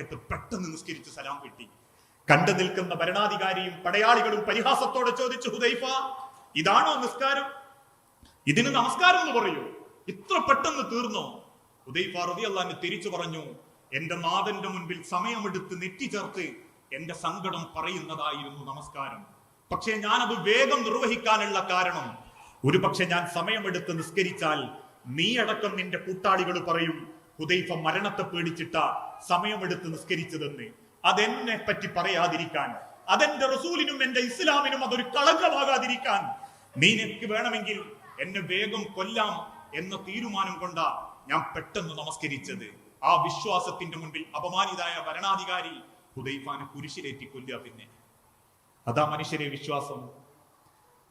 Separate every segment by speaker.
Speaker 1: സമയത്ത് പെട്ടെന്ന് നിസ്കരിച്ച് സലാം കിട്ടി. കണ്ടു നിൽക്കുന്ന ഭരണാധികാരിയും പടയാളികളും പരിഹാസത്തോടെ ചോദിച്ചു ഹുദൈഫ ഇതാണോ നിസ്കാരം? ഇതിന് നമസ്കാരം എന്ന് പറയൂ. ഇത്ര പെട്ടെന്ന് തീർന്നോ? ഹുദൈഫ റളിയല്ലാഹു തിരിച്ചു പറഞ്ഞു എന്റെ നാഥന്റെ മുൻപിൽ സമയമെടുത്ത് നെറ്റി ചേർത്ത് എന്റെ സങ്കടം പറയുന്നതായിരുന്നു നമസ്കാരം. പക്ഷേ ഞാനത് വേഗം നിർവഹിക്കാനുള്ള കാരണം. ഒരു പക്ഷെ ഞാൻ സമയമെടുത്ത് നിസ്കരിച്ചാൽ നീ അടക്കം നിന്റെ കൂട്ടാളികൾ പറയും ഹുദൈഫ മരണത്തെ പേടിച്ചിട്ട സമയമെടുത്ത് നിസ്കരിച്ചതെന്ന്. അതെന്നെ പറ്റി പറയാതിരിക്കാൻ. അതെന്റെ റസൂലിനും എന്റെ ഇസ്ലാമിനും അതൊരു കളങ്കമാകാതിരിക്കാൻ. നിനക്ക് വേണമെങ്കിൽ എന്നെ വേഗം കൊല്ലാം എന്ന തീരുമാനം കൊണ്ടാ ഞാൻ പെട്ടെന്ന് നമസ്കരിച്ചത്. ആ വിശ്വാസത്തിന്റെ മുൻപിൽ അപമാനിതായ ഭരണാധികാരി ഹുദൈഫാനെ കുരിശിലേറ്റി കൊല്ലുക പിന്നെ. അതാ മനുഷ്യരെ വിശ്വാസം.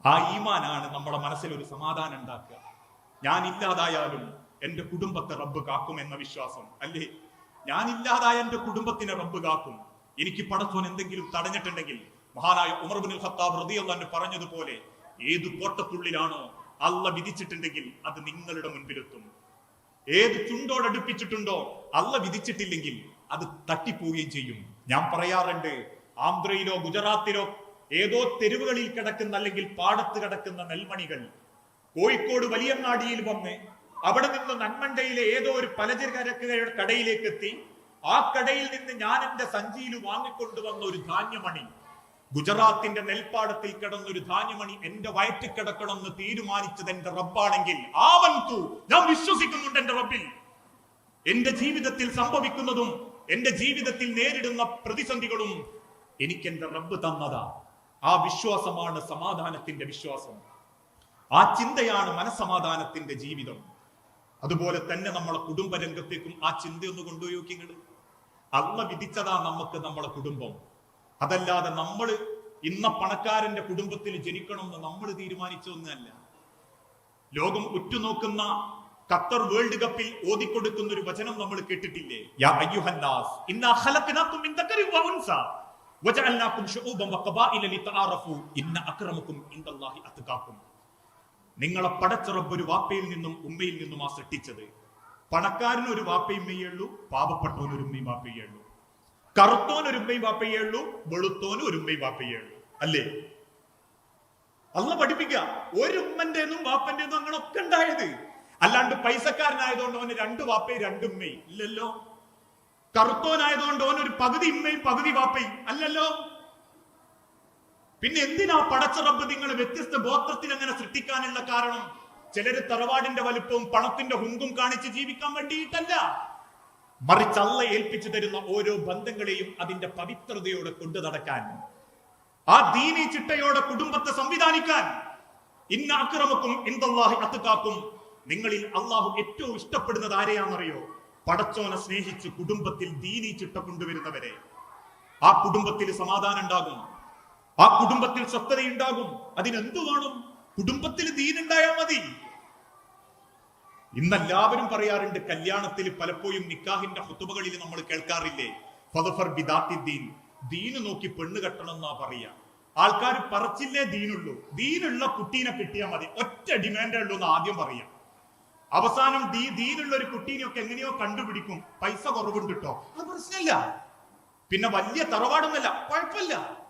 Speaker 1: ആ ഈമാനാണ് നമ്മുടെ മനസ്സിൽ ഒരു സമാധാനം ഉണ്ടാക്കുക. ഞാൻ ഇല്ലാതായാലും എന്റെ കുടുംബത്തെ റബ്ബ് കാക്കും എന്ന വിശ്വാസം. അല്ലേ? ഞാൻ ഇല്ലാതായ എന്റെ കുടുംബത്തിനെ റബ്ബ് കാക്കും. എനിക്ക് പടച്ചോൻ എന്തെങ്കിലും തടഞ്ഞിട്ടുണ്ടെങ്കിൽ മഹാനായ ഉമർബിൻ ഖത്താബ് റളിയല്ലാഹു പറഞ്ഞതുപോലെ ഏത് കോട്ടത്തുള്ളിലാണോ അല്ല വിധിച്ചിട്ടുണ്ടെങ്കിൽ അത് നിങ്ങളുടെ മുൻപിലെത്തും. ഏത് ചുണ്ടോടടുപ്പിച്ചിട്ടുണ്ടോ അല്ല വിധിച്ചിട്ടില്ലെങ്കിൽ അത് തട്ടിപ്പോവുകയും ചെയ്യും. ഞാൻ പറയാറുണ്ട് ആന്ധ്രയിലോ ഗുജറാത്തിലോ ഏതോ തെരുവുകളിൽ കിടക്കുന്ന അല്ലെങ്കിൽ പാടത്ത് കിടക്കുന്ന നെൽമണികൾ കോഴിക്കോട് വലിയങ്ങാടിയിൽ വന്ന് അവിടെ നിന്ന് നന്മണ്ടയിലെ ഏതോ ഒരു പലചരക്ക് കടയിലേക്ക് എത്തി ആ കടയിൽ നിന്ന് ഞാൻ എന്റെ സഞ്ചിയിൽ വാങ്ങിക്കൊണ്ടുവന്ന ഒരു ധാന്യമണി. ഗുജറാത്തിന്റെ നെൽപ്പാടത്തിൽ കിടന്ന ഒരു ധാന്യമണി എന്റെ വയറ്റിൽ കിടക്കണമെന്ന് തീരുമാനിച്ചത് എന്റെ റബ്ബാണെങ്കിൽ. ആവൻ തൂ ഞാൻ വിശ്വസിക്കുന്നുണ്ട് എന്റെ റബ്ബിൽ. എന്റെ ജീവിതത്തിൽ സംഭവിക്കുന്നതും എന്റെ ജീവിതത്തിൽ നേരിടുന്ന പ്രതിസന്ധികളും എനിക്ക് എന്റെ റബ്ബ് തന്നതാ. ആ വിശ്വാസമാണ് സമാധാനത്തിന്റെ വിശ്വാസം. ആ ചിന്തയാണ് മനസമാധാനത്തിന്റെ ജീവിതം. അതുപോലെ തന്നെ നമ്മളെ കുടുംബ രംഗത്തേക്കും ആ ചിന്തയൊന്ന് കൊണ്ടുപോയി നിങ്ങൾ അള്ള വിധിച്ചതാ നമുക്ക് നമ്മളെ കുടുംബം. അതല്ലാതെ നമ്മൾ ഇന്ന പണക്കാരന്റെ കുടുംബത്തിൽ ജനിക്കണമെന്ന് നമ്മൾ തീരുമാനിച്ചൊന്നല്ല ലോകം ഉറ്റുനോക്കുന്ന ഖത്തർ വേൾഡ് കപ്പിൽ ഓതിക്കൊടുക്കുന്ന ഒരു വചനം നമ്മൾ കേട്ടിട്ടില്ലേ? യാ അയ്യുഹന്നാസ് മിൻ ഇന്ന നിങ്ങളെ പടച്ച ഒരു വാപ്പയിൽ നിന്നും ഉമ്മയിൽ നിന്നും ആ സൃഷ്ടിച്ചത്. പണക്കാരന് ഒരു വാപ്പയും ഉമ്മയുള്ളൂ പാപപ്പെട്ടവന് ഒരു ഉമ്മയും വാപ്പയേ ഉള്ളൂ. കറുത്തോൻ ഒരു ഉമ്മയും വാപ്പയേ ഉള്ളൂ വെളുത്തോന് ഒരു ഉമ്മയും വാപ്പയേ ഉള്ളൂ. അല്ലേ? അല്ല പഠിപ്പിക്കുക ഒരു ഉമ്മന്റെ വാപ്പന്റെ അങ്ങനെ ഒക്കെ ഉണ്ടായത്. അല്ലാണ്ട് പൈസക്കാരനായതുകൊണ്ട് അവന് രണ്ട് വാപ്പയും രണ്ട് ഉമ്മയും ഇല്ലല്ലോ. കറുത്തോനായതുകൊണ്ട് ഒരു പകുതി ഉമ്മയും പകുതി വാപ്പയും അല്ലല്ലോ. പിന്നെ എന്തിനാ പടച്ച റബ്ബ് നിങ്ങൾ വ്യത്യസ്ത ഗോത്രത്തിൽ അങ്ങനെ സൃഷ്ടിക്കാനുള്ള കാരണം? ചിലര് തറവാടിന്റെ വലുപ്പവും പണത്തിന്റെ ഹുങ്കും കാണിച്ച് ജീവിക്കാൻ വേണ്ടിയിട്ടല്ല. മറിച്ച് അള്ള ഏൽപ്പിച്ചു തരുന്ന ഓരോ ബന്ധങ്ങളെയും അതിന്റെ പവിത്രതയോടെ കൊണ്ടു നടക്കാൻ. ആ ദീനി ചിട്ടയോടെ കുടുംബത്തെ സംവിധാനിക്കാൻ. ഇന്ന അക്രമക്കും ഇന്ദല്ലാഹി അത്തുകാക്കും നിങ്ങളിൽ അള്ളാഹു ഏറ്റവും ഇഷ്ടപ്പെടുന്നത് ആരെയാണെന്നറിയോ? പടച്ചോനെ സ്നേഹിച്ച് കുടുംബത്തിൽ ദീനി ചിട്ട കൊണ്ടുവരുന്നവരെ. ആ കുടുംബത്തിൽ സമാധാനം ഉണ്ടാകും. ആ കുടുംബത്തിൽ സ്വസ്ഥതയുണ്ടാകും. അതിനെന്തു വേണം കുടുംബത്തിൽ ദീനുണ്ടായാൽ മതി. ഇന്നെല്ലാവരും പറയാറുണ്ട് കല്യാണത്തിൽ പലപ്പോഴും നിക്കാഹിന്റെ ഹുത്തുബകളിൽ നമ്മൾ കേൾക്കാറില്ലേ? ഫതഫർ ബിദാത്തി ദീൻ ദീന് നോക്കി പെണ്ണ് കെട്ടണം എന്നാ പറയാ. ആൾക്കാർ പറച്ചില്ലേ ദീനുള്ളൂ. ദീനുള്ള കുട്ടീനെ കിട്ടിയാൽ മതി. ഒറ്റ ഡിമാൻഡേ ഉള്ളൂ എന്ന് ആദ്യം പറയാം. അവസാനം ദീ ദീനുള്ള ഒരു കുട്ടീനെയൊക്കെ എങ്ങനെയോ കണ്ടുപിടിക്കും. പൈസ കുറവുണ്ട് കേട്ടോ അത് പ്രശ്നമില്ല. പിന്നെ വലിയ തറവാടൊന്നല്ല. കുഴപ്പമില്ല.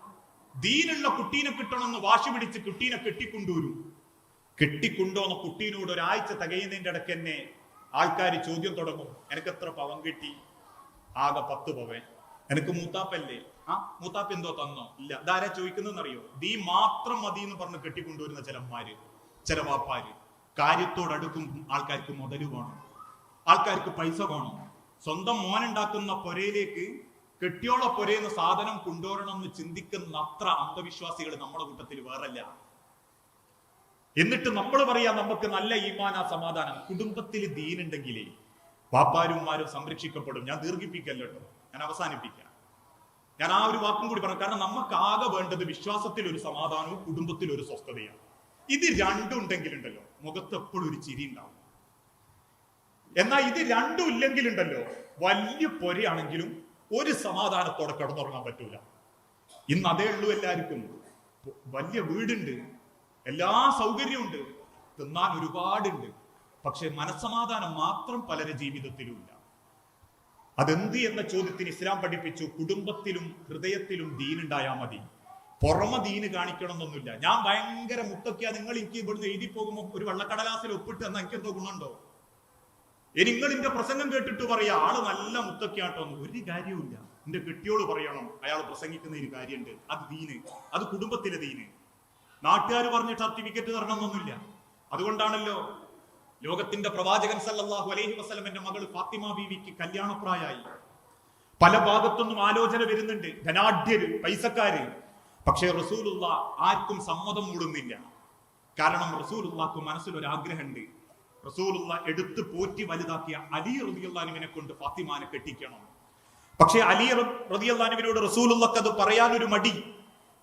Speaker 1: ദീനുള്ള കുട്ടീനെ കിട്ടണമെന്ന് വാശി പിടിച്ച് കുട്ടീനെ കെട്ടിക്കൊണ്ടുവരും. കെട്ടിക്കൊണ്ടുവന്ന കുട്ടീനോട് ഒരാഴ്ച തികയുന്നതിന്റെ ഇടയ്ക്ക് തന്നെ ആൾക്കാർ ചോദ്യം തുടങ്ങും. എനിക്ക് എത്ര പവൻ കിട്ടി? ആകെ പത്ത് പവൻ. എനിക്ക് മൂത്താപ്പല്ലേ? ആ മൂത്താപ്പ എന്തോ തന്നോ? ഇല്ല. ഇതാരാ ചോദിക്കുന്നറിയോ ദീ മാത്രം മതി എന്ന് പറഞ്ഞ് കെട്ടിക്കൊണ്ടുവരുന്ന ചിലന്മാര് ചില വാപ്പാര്. കാര്യത്തോടടുക്കും ആൾക്കാർക്ക് മുതൽ വേണം. ആൾക്കാർക്ക് പൈസ വേണം. സ്വന്തം മോനുണ്ടാക്കുന്ന പൊരയിലേക്ക് കെട്ടിയോള പൊരയുന്ന സാധനം കൊണ്ടുവരണം എന്ന് ചിന്തിക്കുന്ന അത്ര അന്ധവിശ്വാസികൾ നമ്മുടെ കൂട്ടത്തിൽ വേറല്ല. എന്നിട്ട് നമ്മൾ പറയാ നമുക്ക് നല്ല ഈമാന സമാധാനം. കുടുംബത്തിൽ ദീനുണ്ടെങ്കിലേ പാപ്പാരുമാരും സംരക്ഷിക്കപ്പെടും. ഞാൻ ദീർഘിപ്പിക്കല്ലോ ഞാൻ അവസാനിപ്പിക്കാം. ഞാൻ ആ ഒരു വാക്കും കൂടി പറഞ്ഞു കാരണം നമുക്ക് ആകെ വേണ്ടത് വിശ്വാസത്തിൽ ഒരു സമാധാനവും കുടുംബത്തിൽ ഒരു സ്വസ്ഥതയാണ്. ഇത് രണ്ടും ഉണ്ടെങ്കിലുണ്ടല്ലോ മുഖത്ത് എപ്പോഴും ഒരു ചിരി ഉണ്ടാവും. എന്നാൽ ഇത് രണ്ടും ഇല്ലെങ്കിലുണ്ടല്ലോ വലിയ പൊരയാണെങ്കിലും ഒരു സമാധാനത്തോടെ കിടന്നുറങ്ങാൻ പറ്റൂല. ഇന്ന് അതേ ഉള്ളൂ എല്ലാവർക്കും. വലിയ വീടുണ്ട്. എല്ലാ സൗകര്യമുണ്ട്. തിന്നാൻ ഒരുപാടുണ്ട്. പക്ഷെ മനസ്സമാധാനം മാത്രം പലരെ ജീവിതത്തിലുമില്ല. അതെന്ത് എന്ന ചോദ്യത്തിന് ഇസ്ലാം പഠിപ്പിച്ചു കുടുംബത്തിലും ഹൃദയത്തിലും ദീനുണ്ടായാൽ മതി. പുറമെ ദീന് കാണിക്കണമെന്നൊന്നുമില്ല. ഞാൻ ഭയങ്കര മുട്ടൊക്കെയാ നിങ്ങൾ എനിക്ക് ഇവിടുന്ന് എഴുതി പോകുമ്പോൾ ഒരു വെള്ളക്കടലാസിൽ ഒപ്പിട്ട് എന്നാൽ എനിക്കെന്തോ ഗുണമുണ്ടോ? ഇന്റെ പ്രസംഗം കേട്ടിട്ട് പറയാ ആൾ നല്ല മുത്തൊക്കെയാട്ടോ എന്ന് ഒരു കാര്യവുമില്ല. എന്റെ കെട്ടിയോട് പറയണം അയാൾ പ്രസംഗിക്കുന്ന പ്രസംഗിക്കുന്നതിന് കാര്യമുണ്ട് അത് ദീന് അത് കുടുംബത്തിലെ ദീന്. നാട്ടുകാർ പറഞ്ഞ സർട്ടിഫിക്കറ്റ് തരണമെന്നൊന്നുമില്ല അതുകൊണ്ടാണല്ലോ ലോകത്തിന്റെ പ്രവാചകൻ സല്ലല്ലാഹു അലൈഹി വസല്ലമന്റെ മകൾ ഫാത്തിമ ബീവിക്ക് കല്യാണപ്രായായി. പല ഭാഗത്തുനിന്നും ആലോചന വരുന്നുണ്ട് ധനാഢ്യര് പൈസക്കാര്. പക്ഷേ റസൂലുള്ള ആർക്കും സമ്മതം മൂടുന്നില്ല. കാരണം റസൂലുള്ളാക്ക് മനസ്സിലൊരു ആഗ്രഹമുണ്ട് റസൂലുള്ള എടുത്ത് പോറ്റി വലുതാക്കിയ അലി റബിയുള്ളാനുവിനെ കൊണ്ട് ഫാത്തിമാനെ കെട്ടിക്കണം. പക്ഷേ അലി റബിയുള്ളാനുവിനോട് റസൂലുള്ളക്ക് അത് പറയാനൊരു മടി.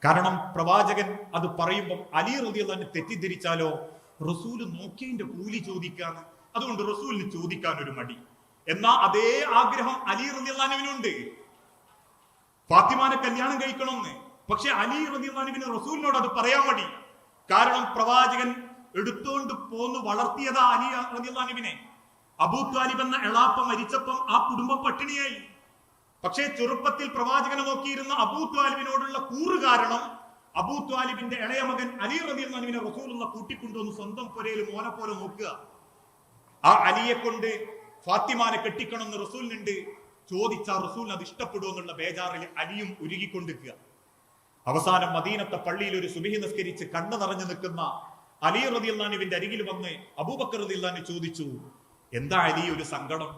Speaker 1: കാരണം പ്രവാചകൻ അത് പറയുമ്പോൾ അലി റളിയല്ലാഹു തെറ്റിദ്ധരിച്ചാലോ? റസൂൽ നോക്കിയതിന്റെ കൂലി ചോദിക്കാന്ന്. അതുകൊണ്ട് റസൂലിന് ചോദിക്കാൻ ഒരു മടി. എന്നാ അതേ ആഗ്രഹം അലി റബിയുള്ളാനുവിനുണ്ട് ഫാത്തിമാനെ കല്യാണം കഴിക്കണമെന്ന് പക്ഷെ അലി റബിയുള്ളാനുവിന് റസൂലിനോട് അത് പറയാൻ മടി. കാരണം പ്രവാചകൻ എടുത്തുകൊണ്ട് പോന്ന് വളർത്തിയതാ അലി റളിയല്ലാഹുവിനെ അബൂ ത്വാലിബ് എന്ന എളാപ്പ മരിച്ചപ്പം ആ കുടുംബം പട്ടിണിയായി. പക്ഷേ ചെറുപ്പത്തിൽ പ്രവാചകനെ നോക്കിയിരുന്ന അബൂ ത്വാലിബിനോടുള്ള കൂറ് കാരണം അബൂ ത്വാലിബിന്റെ ഇളയ മകൻ അലി റളിയല്ലാഹുവിനെ റസൂലുള്ള കൂട്ടിക്കൊണ്ടുവന്ന് സ്വന്തം പുരയിൽ മോനെ പോലെ നോക്കുക. ആ അലിയെ കൊണ്ട് ഫാത്തിമാനെ കെട്ടിക്കണമെന്ന് റസൂലിനുണ്ട്. ചോദിച്ച റസൂലിന് അത് ഇഷ്ടപ്പെടുമെന്നുള്ള ബേജാറിൽ അലിയും ഉരുകിക്കൊണ്ടിരിക്കുക. അവസാനം മദീനത്തെ പള്ളിയിൽ ഒരു സുബിഹി നിസ്കരിച്ച് കണ്ണു നിറഞ്ഞു നിൽക്കുന്ന അലി റതിയുല്ലാനുവിന്റെ അരികിൽ വന്ന് അബൂബക്കർ റതിയുല്ലാനു ചോദിച്ചു എന്താ അലി ഒരു സങ്കടം?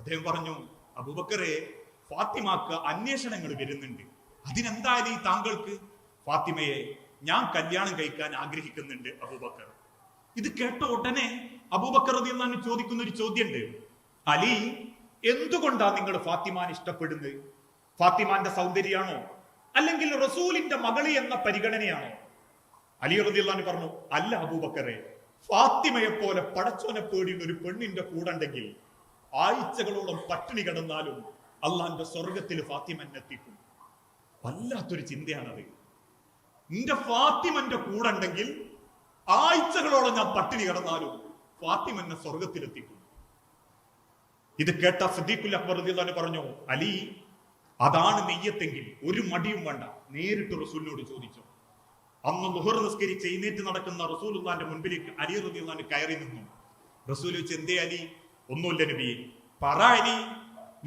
Speaker 1: അദ്ദേഹം പറഞ്ഞു അബൂബക്കറെ ഫാത്തിമാക്ക് അന്വേഷണങ്ങൾ വരുന്നുണ്ട്. അതിനെന്താ അലി താങ്കൾക്ക്? ഫാത്തിമയെ ഞാൻ കല്യാണം കഴിക്കാൻ ആഗ്രഹിക്കുന്നുണ്ട് അബൂബക്കർ. ഇത് കേട്ട ഉടനെ അബൂബക്കർ റളിയല്ലാഹു ചോദിക്കുന്ന ഒരു ചോദ്യമുണ്ട്. അലി എന്തുകൊണ്ടാ നിങ്ങൾ ഫാത്തിമാൻ ഇഷ്ടപ്പെടുന്നത്? ഫാത്തിമാന്റെ സൗന്ദര്യമാണോ? അല്ലെങ്കിൽ റസൂലിന്റെ മകളി എന്ന പരിഗണനയാണോ? അലി റളിയല്ലാഹു പറഞ്ഞു അല്ല അബൂബക്കറെ ഫാത്തിമയെ പോലെ പടച്ചോനെ പേടിയുന്ന ഒരു പെണ്ണിന്റെ കൂടെ ആഴ്ചകളോളം പട്ടിണി കിടന്നാലും അള്ളാന്റെ സ്വർഗത്തിൽ ഫാത്തിമൻ എത്തിക്കും. വല്ലാത്തൊരു ചിന്തയാണത്. നിന്റെ ഫാത്തിമന്റെ കൂടെ ഉണ്ടെങ്കിൽ ആഴ്ചകളോളം ഞാൻ പട്ടിണി കിടന്നാലും ഫാത്തിമ എന്നെ സ്വർഗത്തിലെത്തിക്കും ഇത് കേട്ട സദീഖുൽ അക്ബർ റളിയല്ലാഹു പറഞ്ഞു അലി അതാണ് നെയ്യത്തെങ്കിൽ ഒരു മടിയും വേണ്ട നേരിട്ട് റസൂലിനോട് ചോദിച്ചു. അന്ന് ലുഹർ നിസ്കരിച്ച് എഴുന്നേറ്റ് നടക്കുന്ന റസൂലുള്ളാന്റെ മുൻപിലേക്ക് അലി അൻഹു കയറി നിന്നു. റസൂൽ വെച്ച് എന്തേ അലി? ഒന്നുമില്ല നബിയെ. പറ അലി.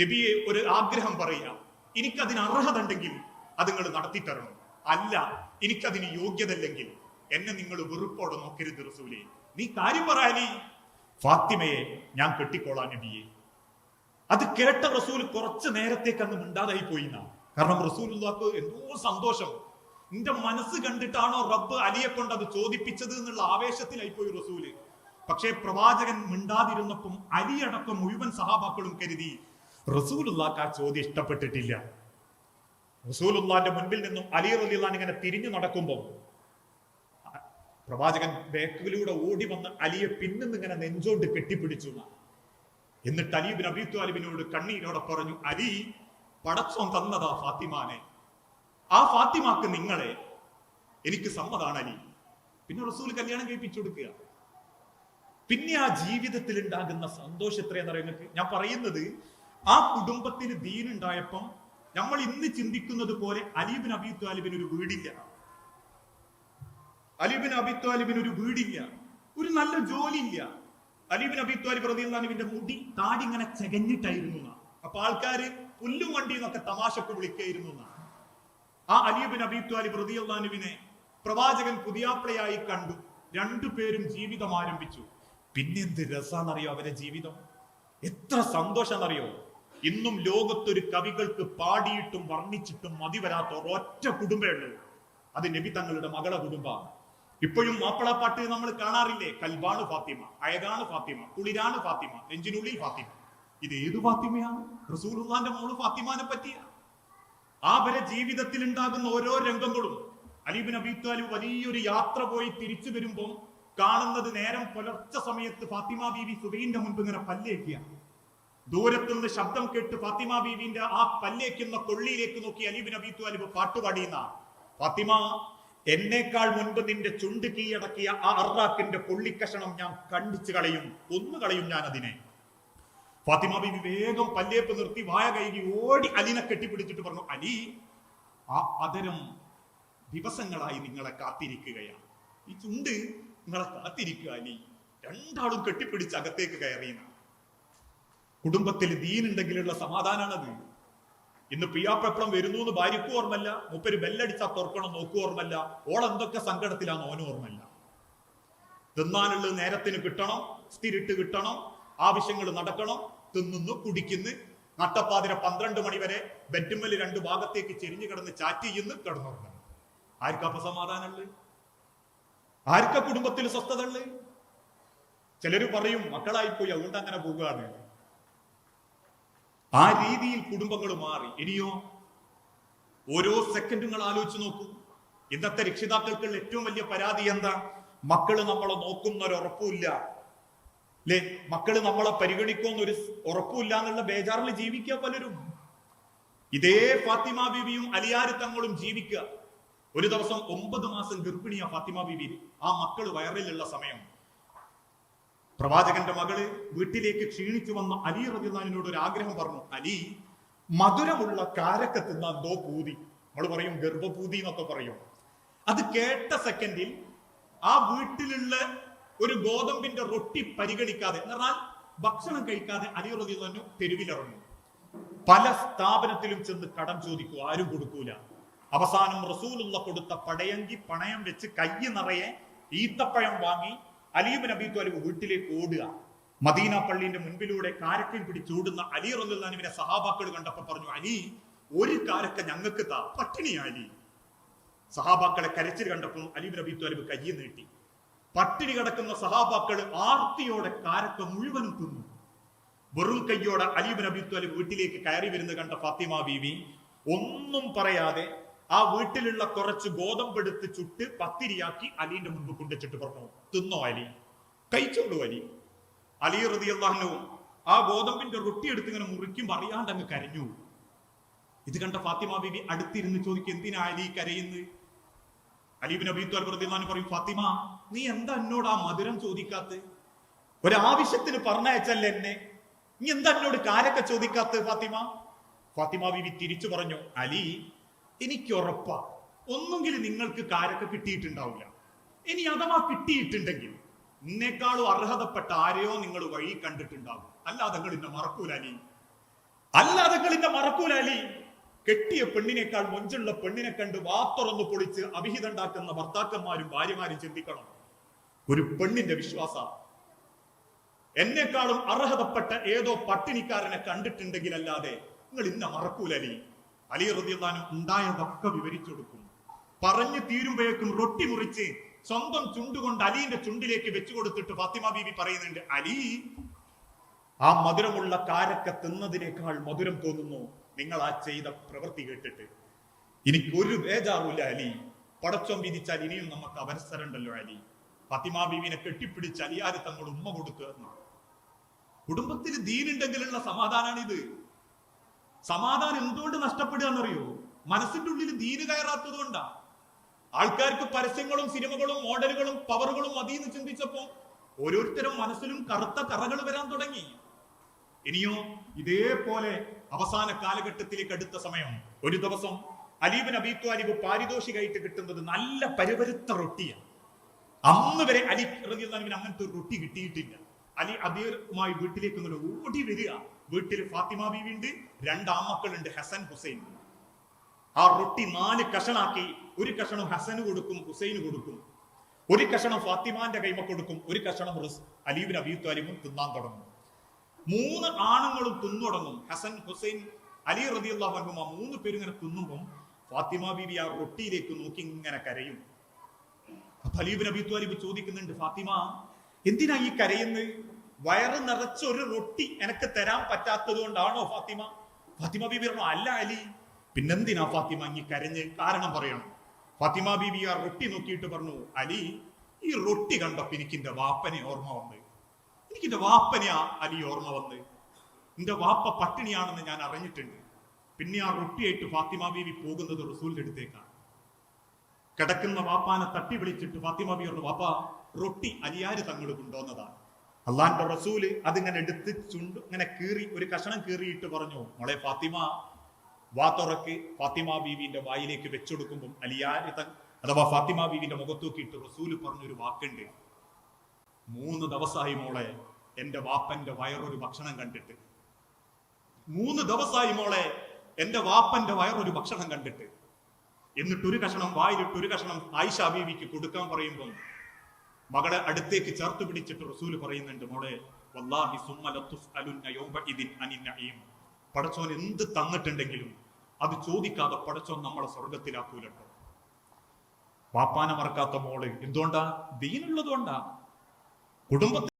Speaker 1: നബിയെ ഒരു ആഗ്രഹം പറയുക. എനിക്കതിന് അർഹത ഉണ്ടെങ്കിൽ അത് നിങ്ങൾ നടത്തി തരണം അല്ല എനിക്കതിന് യോഗ്യതല്ലെങ്കിൽ എന്നെ നിങ്ങൾ വെറുപ്പോടെ നോക്കരുത് റസൂലെ. നീ കാര്യം പറ അലി. ഫാത്തിമയെ ഞാൻ കെട്ടിക്കോളാം നബിയെ. അത് കേട്ട റസൂൽ കുറച്ച് നേരത്തേക്ക് അന്ന് മിണ്ടാതായി പോയിന്ന. കാരണം റസൂൽ എന്തോ സന്തോഷം. നിന്റെ മനസ്സ് കണ്ടിട്ടാണോ റബ്ബ് അലിയെ കൊണ്ട് അത് ചോദിപ്പിച്ചത് എന്നുള്ള ആവേശത്തിലായി പോയി റസൂൽ. പക്ഷേ പ്രവാചകൻ മിണ്ടാതിരുന്നപ്പം അലിയടക്കം മുഴുവൻ സഹാബാക്കളും കരുതി റസൂലുള്ളാക്ക് ആ ചോദ്യം ഇഷ്ടപ്പെട്ടിട്ടില്ല. റസൂലുള്ളാന്റെ മുൻപിൽ നിന്നും അലി റലിള്ളാൻ ഇങ്ങനെ തിരിഞ്ഞു നടക്കുമ്പോൾ പ്രവാചകൻ ബേക്കിലൂടെ ഓടി വന്ന് അലിയെ പിന്നിന്ന് ഇങ്ങനെ നെഞ്ചോണ്ട് കെട്ടിപ്പിടിച്ചു. എന്നിട്ട് അലീബിൻ അബി അലിബിനോട് കണ്ണീരോടെ പറഞ്ഞു അലി പടച്ചോൻ തന്നതാ ഫാത്തിമാനെ. ആ ഫാത്തിമാക്ക് നിങ്ങളെ എനിക്ക് സമ്മതാണ് അലി. പിന്നെ റസൂൽ കല്യാണം കഴിപ്പിച്ചു കൊടുക്കുക. പിന്നെ ആ ജീവിതത്തിൽ ഉണ്ടാകുന്ന സന്തോഷം എത്രയെന്ന് പറയുന്നത് ഞാൻ പറയുന്നത് ആ കുടുംബത്തിന് ദീനുണ്ടായപ്പം നമ്മൾ ഇന്ന് ചിന്തിക്കുന്നത് പോലെ അലീബിൻ അബി ത്വാലിബിന് ഒരു വീടില്ല. അലീബിൻ അബി ത്വാലിബിന് ഒരു വീടില്ല. ഒരു നല്ല ജോലിയില്ല. അലീബിൻ അബി ത്വാലിബ് റതിയുള്ളാനുവിന്റെ മുടി താടി ഇങ്ങനെ ചകഞ്ഞിട്ടായിരുന്നു. അപ്പൊ ആൾക്കാര് പുല്ലും വണ്ടി എന്നൊക്കെ തമാശക്ക് വിളിക്കായിരുന്നു എന്നാ. ആ അലീബിൻ താലിബ് ത്വാലിബ് റതിയുള്ളാനുവിനെ പ്രവാചകൻ പുതിയാപ്ലയായി കണ്ടു. രണ്ടുപേരും ജീവിതം ആരംഭിച്ചു. പിന്നെ എന്ത് രസാന്നറിയോ അവരെ ജീവിതം? എത്ര സന്തോഷം സന്തോഷമെന്നറിയോ ഇന്നും ലോകത്തൊരു കവികൾക്ക് പാടിയിട്ടും വർണിച്ചിട്ടും മതി വരാത്ത ഒരൊറ്റ കുടുംബമേ ഉള്ളൂ. അത് നബി തങ്ങളുടെ മകളെ കുടുംബമാണ്. ഇപ്പോഴും മാപ്പിളപ്പാട്ട് നമ്മൾ കാണാറില്ലേ? കൽബാണ് ഫാത്തിമ അയകാണ് ഫാത്തിമ കുളിരാണ് ഫാത്തിമ നെഞ്ചിനുള്ളിൽ ഫാത്തിമ. ഇത് ഏത് ഫാത്തിമയാണ്? റസൂൽ മോൾ ഫാത്തിമാനെ പറ്റിയ. ആ വരെ ജീവിതത്തിൽ ഉണ്ടാകുന്ന ഓരോ രംഗങ്ങളും അലീബിൻ അബി താലിബ് വലിയൊരു യാത്ര പോയി തിരിച്ചു വരുമ്പോൾ കാണുന്നത് നേരം പുലർച്ച സമയത്ത് ഫാത്തിമ ബീവി സുബൈന്റെ മുൻപ് ഇങ്ങനെ പല്ലേക്കുക ദൂരത്തുനിന്ന് ശബ്ദം കേട്ട് ഫാത്തിമ ബീവിന്റെ ആ പല്ലേക്കുന്ന കൊള്ളിയിലേക്ക് നോക്കി അലീബിൻ അബി താലിബ് പാട്ടുപാടിയുന്ന ഫാത്തിമ എന്നേക്കാൾ മുൻപ് നിന്റെ ചുണ്ട് കീഴടക്കിയ ആ അറാക്കിന്റെ കൊള്ളിക്കഷണം ഞാൻ കണ്ടിച്ചു കളയും കൊന്നു കളയും ഞാൻ അതിനെ. ഫാത്തിമ ബിബി വേഗം പല്ലേപ്പ് നിർത്തി വായ കൈകി ഓടി അലിനെ കെട്ടിപ്പിടിച്ചിട്ട് പറഞ്ഞു അലി ആ അതരം ദിവസങ്ങളായി നിങ്ങളെ കാത്തിരിക്കുകയാണ്. ഈ ചുണ്ട് നിങ്ങളെ കാത്തിരിക്കുക അലി. രണ്ടാളും കെട്ടിപ്പിടിച്ച് അകത്തേക്ക് കയറിയെന്ന. കുടുംബത്തിൽ ദീനുണ്ടെങ്കിലുള്ള സമാധാനാണത്. ഇന്ന് പിയാപ്പെപ്പളം വരുന്നു എന്ന് ഭാര്യക്കും ഓർമ്മല്ല മുപ്പര് ബെല്ലടിച്ചാ തുറക്കണം നോക്കും ഓർമ്മല്ല ഓൾ എന്തൊക്കെ സങ്കടത്തിലാന്ന് ഓനും ഓർമ്മല്ല തിന്നാനുള്ളത് നേരത്തിന് കിട്ടണം സ്ഥിരിട്ട് കിട്ടണം ആവശ്യങ്ങൾ നടക്കണം തിന്നുന്നു കുടിക്കുന്നു. നട്ടപ്പാതിര പന്ത്രണ്ട് മണി വരെ ബെഡ്മൽ രണ്ട് ഭാഗത്തേക്ക് ചെരിഞ്ഞു കിടന്ന് ചാറ്റ് ചെയ്യുന്നു കിടന്നുറങ്ങുന്നു. ആർക്കപ്പ അപ്പൊ സമാധാനമുള്ളത് ആർക്കാ കുടുംബത്തിൽ സ്വസ്ഥത ഉള്ളത് ചിലര് പറയും മക്കളായി പോയി അതുകൊണ്ട് അങ്ങനെ പോവുകയാണ് ആ രീതിയിൽ കുടുംബങ്ങൾ മാറി. ഇനിയോ ഓരോ സെക്കൻഡുകൾ ആലോചിച്ച് നോക്കൂ. ഇന്നത്തെ രക്ഷിതാക്കൾക്കുള്ള ഏറ്റവും വലിയ പരാതി എന്താ? മക്കൾ നമ്മളെ നോക്കുന്ന ഒരു ഉറപ്പുമില്ല അല്ലേ മക്കൾ നമ്മളെ പരിഗണിക്കുമെന്ന് ഒരു ഉറപ്പില്ല എന്നുള്ള ബേജാറിൽ ജീവിക്കുക പലരും. ഇതേ ഫാത്തിമ ബീവിയും അലിയാരി തങ്ങളും ജീവിക്കുക. ഒരു ദിവസം ഒമ്പത് മാസം ഗർഭിണിയ ഫാത്തിമ ബീവി. ആ മക്കൾ വയറിലുള്ള സമയം. പ്രവാചകന്റെ മകൾ വീട്ടിലേക്ക് ക്ഷീണിച്ചു വന്ന അലി റബിദാനിനോട് ഒരു ആഗ്രഹം പറഞ്ഞു. അലി മധുരമുള്ള കാരക്ക തിന്നാൻ ദോ പൂതി. നമ്മൾ പറയും ഗർഭപൂതി എന്നൊക്കെ പറയും. അത് കേട്ട സെക്കൻഡിൽ ആ വീട്ടിലുള്ള ഒരു ഗോതമ്പിന്റെ റൊട്ടി പരിഗണിക്കാതെ എന്ന് പറഞ്ഞാൽ ഭക്ഷണം കഴിക്കാതെ അലി തന്നെ തെരുവിലിറങ്ങും. പല സ്ഥാപനത്തിലും ചെന്ന് കടം ചോദിക്കും ആരും കൊടുക്കൂല. അവസാനം റസൂലുള്ള കൊടുത്ത പടയങ്കി പണയം വെച്ച് കയ്യ് നിറയെ ഈത്തപ്പഴം വാങ്ങി അലീബ് നബി ത്വാലിബ് വീട്ടിലേക്ക് ഓടുക. മദീന പള്ളിന്റെ മുൻപിലൂടെ കാരക്കയും പിടിച്ചോടുന്ന അലി റസുല്ലാനിവിനെ സഹാബാക്കൾ കണ്ടപ്പോ പറഞ്ഞു അലി ഒരു കാരക്ക ഞങ്ങൾക്ക് താ പട്ടിണിയാ അലി സഹാബാക്കളെ കരച്ചിൽ കണ്ടപ്പോൾ അലീബ് നബി ത്വാലിബ് കയ്യ് നീട്ടി. പട്ടിണി കിടക്കുന്ന സഹാബാക്കൾ ആർത്തിയോടെ കാരക്ക മുഴുവനും തിന്നു. വെറും കയ്യോടെ അലീബ് നബി വീട്ടിലേക്ക് കയറി വരുന്നത് കണ്ട ഫാത്തിമ ബീവി ഒന്നും പറയാതെ ആ വീട്ടിലുള്ള കുറച്ച് ഗോതമ്പ് ഗോതമ്പെടുത്ത് ചുട്ട് പത്തിരിയാക്കി അലീന്റെ മുൻപ് കൊണ്ടുവച്ചിട്ട് പറഞ്ഞു തിന്നോ അലി? കഴിച്ചോളൂ അലി. അലി റതി അള്ളാഹനവും ആ ഗോതമ്പിന്റെ റൊട്ടി എടുത്ത് ഇങ്ങനെ മുറിക്കും അറിയാണ്ട് അങ്ങ് കരഞ്ഞു. ഇത് കണ്ട ഫാത്തിമ ബീവി അടുത്തിരുന്ന് ചോദിക്കും എന്തിനാ അലി കരയുന്നത്? അലീബ് നബി റളിയല്ലാഹു പറയും ഫാത്തിമ നീ എന്താ എന്നോട് ആ മധുരം ചോദിക്കാത്ത? ഒരാവശ്യത്തിന് പറഞ്ഞയച്ചല്ലേ എന്നെ? നീ എന്താ എന്നോട് കാരൊക്കെ ചോദിക്കാത്ത ഫാത്തിമ? ഫാത്തിമ ബിബി തിരിച്ചു പറഞ്ഞു അലി എനിക്ക് ഉറപ്പാ ഒന്നുകിൽ നിങ്ങൾക്ക് കാരൊക്കെ കിട്ടിയിട്ടുണ്ടാവില്ല. ഇനി അഥവാ കിട്ടിയിട്ടുണ്ടെങ്കിൽ നിന്നേക്കാളും അർഹതപ്പെട്ട ആരെയോ നിങ്ങൾ വഴി കണ്ടിട്ടുണ്ടാവും. അല്ലാതെ നിങ്ങൾ മറക്കൂല അലി. അല്ലാതെ നിങ്ങൾ മറക്കൂല അലി. കെട്ടിയ പെണ്ണിനേക്കാൾ മൊഞ്ചുള്ള പെണ്ണിനെ കണ്ട് വാത്തുറന്നു പൊളിച്ച് അഭിഹിതണ്ടാക്കുന്ന ഭർത്താക്കന്മാരും ഭാര്യമാരും ചിന്തിക്കണം. ഒരു പെണ്ണിന്റെ വിശ്വാസ. എന്നെക്കാളും അർഹതപ്പെട്ട ഏതോ പട്ടിണിക്കാരനെ കണ്ടിട്ടുണ്ടെങ്കിൽ അല്ലാതെ നിങ്ങൾ ഇന്ന മറക്കൂല അലി. അലി റതിയല്ലാനും ഉണ്ടായതൊക്കെ വിവരിച്ചു കൊടുക്കും. പറഞ്ഞു തീരുമ്പോഴേക്കും റൊട്ടി മുറിച്ച് സ്വന്തം ചുണ്ടുകൊണ്ട് അലീന്റെ ചുണ്ടിലേക്ക് വെച്ചു കൊടുത്തിട്ട് ഫാത്തിമ ബീബി പറയുന്നുണ്ട് അലി ആ മധുരമുള്ള കാരക്ക തിന്നതിനേക്കാൾ മധുരം തോന്നുന്നു. നിങ്ങൾ ആ ചെയ്ത പ്രവൃത്തി കേട്ടിട്ട്. എനിക്കൊരു ബേജാറുമില്ല അലി. പടച്ചോം വിധിച്ചാൽ ഇനിയും നമുക്ക് അവസരം ഉണ്ടല്ലോ അലി. ഫാത്തിമ ബീവിനെ കെട്ടിപ്പിടിച്ച് അലിയാര് തങ്ങൾ ഉമ്മ കൊടുത്തു എന്നാണ്. കുടുംബത്തിൽ ദീനുണ്ടെങ്കിലുള്ള സമാധാനാണിത്. സമാധാനം എന്തുകൊണ്ട് നഷ്ടപ്പെടുക എന്നറിയോ? മനസ്സിന്റെ ഉള്ളിൽ ദീന് കയറാത്തത് കൊണ്ടാ. ആൾക്കാർക്ക് പരസ്യങ്ങളും സിനിമകളും മോഡലുകളും പവറുകളും മതി എന്ന് ചിന്തിച്ചപ്പോ ഓരോരുത്തരും മനസ്സിലും കറുത്ത കറകൾ വരാൻ തുടങ്ങി. ഇനിയോ ഇതേപോലെ അവസാന കാലഘട്ടത്തിലേക്ക് അടുത്ത സമയം. ഒരു ദിവസം അലീബൻ നബി ത്വാലിബ് പാരിതോഷികമായിട്ട് കിട്ടുന്നത് നല്ല പരുപരുത്ത റൊട്ടിയാണ്. അന്ന് വരെ അലി റബിന് അങ്ങനത്തെ ഒരു റൊട്ടി കിട്ടിയിട്ടില്ല. അലി അബീറുമായി വീട്ടിലേക്ക് ഇങ്ങനെ ഓടി വരിക. വീട്ടിൽ ഫാത്തിമ ബീവി ഉണ്ട് രണ്ട് ആമക്കളുണ്ട് ഹസൻ ഹുസൈൻ. ആ റൊട്ടി നാല് കഷണാക്കി ഒരു കഷണം ഹസന് കൊടുക്കും ഹുസൈന് കൊടുക്കും. ഒരു കഷണം ഫാത്തിമാന്റെ കൈമ കൊടുക്കും ഒരു കഷണം അലീബിൻ അബീ താലിബും തിന്നാൻ തുടങ്ങും. മൂന്ന് ആണുങ്ങളും തിന്നു തുടങ്ങും ഹസൻ ഹുസൈൻ അലി റതിയുള്ള ആ മൂന്ന് പേരും ഇങ്ങനെ തിന്നുമ്പം ഫാത്തിമ ബീബി ആ റൊട്ടിയിലേക്ക് നോക്കി ഇങ്ങനെ കരയും. അലീബ് നബി ത്വാലിബ് ചോദിക്കുന്നുണ്ട് ഫാത്തിമ എന്തിനാ ഈ കരയുന്നത് വയറ് നിറച്ച ഒരു റൊട്ടി എനക്ക് തരാൻ പറ്റാത്തത് കൊണ്ടാണോ ഫാത്തിമ? ഫാത്തിമ ബീബി പറഞ്ഞു അല്ല അലി പിന്നെന്തിനാ ഫാത്തിമ ഈ കരഞ്ഞ്? കാരണം പറയണം. ഫാത്തിമ ബീബി ആ റൊട്ടി നോക്കിയിട്ട് പറഞ്ഞു അലി ഈ റൊട്ടി കണ്ടപ്പോ എനിക്ക് എന്റെ വാപ്പനെ ഓർമ്മ വന്ന്. എനിക്ക് എന്റെ വാപ്പനെയാ അലി ഓർമ്മ വന്ന്. എന്റെ വാപ്പ പട്ടിണിയാണെന്ന് ഞാൻ അറിഞ്ഞിട്ടുണ്ട്. പിന്നെ ആ റൊട്ടിയായിട്ട് ഫാത്തിമ ബീവി പോകുന്നത് റസൂലിന്റെ അടുത്തേക്കാണ്. കിടക്കുന്ന വാപ്പാനെ തട്ടി വിളിച്ചിട്ട് ഫാത്തിമ ബി പറഞ്ഞു വാപ്പ റൊട്ടി അലിയാര് തങ്ങൾ കൊണ്ടുവന്നതാണ്. അള്ളാന്റെ റസൂൽ അതിങ്ങനെ എടുത്ത് ചുണ്ട് ഇങ്ങനെ കീറി ഒരു കഷണം കീറിയിട്ട് പറഞ്ഞു മോളെ ഫാത്തിമ വാ തുറക്ക്. ഫാത്തിമ ബീവിന്റെ വായിലേക്ക് വെച്ചെടുക്കുമ്പോൾ അലിയാരിത അഥവാ ഫാത്തിമ ബീവിന്റെ മുഖത്തൂക്കിയിട്ട് റസൂൽ പറഞ്ഞൊരു വാക്കുണ്ട്. മൂന്ന് ദിവസമായി മോളെ എന്റെ വാപ്പന്റെ വയറൊരു ഭക്ഷണം കണ്ടിട്ട്. മൂന്ന് ദിവസമായി മോളെ എന്റെ വാപ്പന്റെ വയറൊരു ഭക്ഷണം കണ്ടിട്ട്. എന്നിട്ട് ഒരു കഷണം വായിലിട്ട് ഒരു കഷണം ആയിഷ ബീവിക്ക് കൊടുക്കാൻ പറയുമ്പോൾ മകളെ അടുത്തേക്ക് ചേർത്ത് പിടിച്ചിട്ട് റസൂൽ പറയുന്നുണ്ട് മോളെ വല്ലാഹി പടച്ചോൻ എന്ത് തന്നിട്ടുണ്ടെങ്കിലും അത് ചോദിക്കാതെ പടച്ചോൻ നമ്മളെ സ്വർഗത്തിലാക്കൂലട്ടോ വാപ്പാനെ മറക്കാത്ത മോൾ എന്തുകൊണ്ടാ? ദീനുള്ളതുകൊണ്ടാ. കുടുംബത്തിൽ